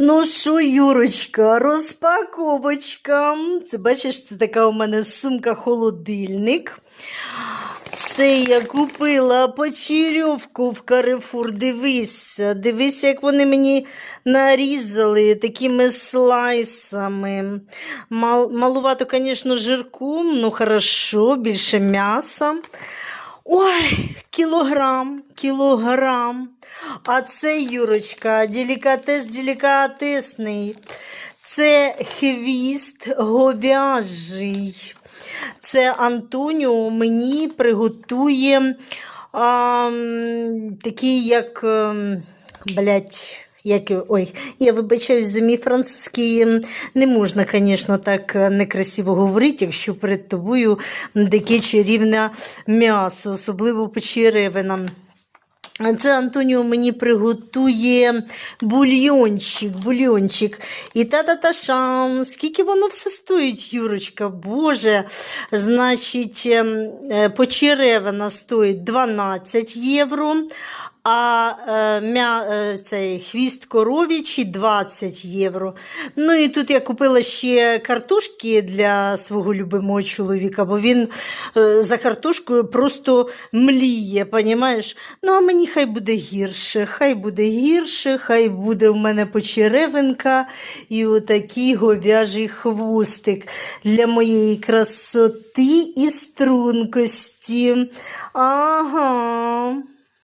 Ну що, Юрочка, розпаковочка. Це бачиш, це така у мене сумка-холодильник. Це я купила почерьовку в Карифур. Дивися, дивися, як вони мені нарізали такими слайсами. Мал, малувато, звісно, жирку, ну хорошо, більше м'яса. Ой, кілограм, кілограм. А це, Юрочка, делікатес делікатесний. Це хвіст говяжий. Це Антоніо мені приготує а, такий, як, ем, блядь, як, ой, я вибачаюсь за мій французький, ем, не можна, звісно, так е, некрасиво говорити, якщо перед тобою таке чарівне м'ясо, особливо почеревина. А Це Антоніо мені приготує бульйончик, бульйончик. І та-та-та шам. Скільки воно все стоїть, Юрочка? Боже. Значить, ем, е, почеревина стоїть 12 євро. А е, м'я, е, цей хвіст коров'ячий 20 євро. Ну і тут я купила ще картошки для свого любимого чоловіка, бо він е, за картошкою просто мліє, понімаєш? Ну, а мені хай буде гірше, хай буде гірше, хай буде в мене почеревинка і отакий говяжий хвостик для моєї красоти і стрункості. Ага.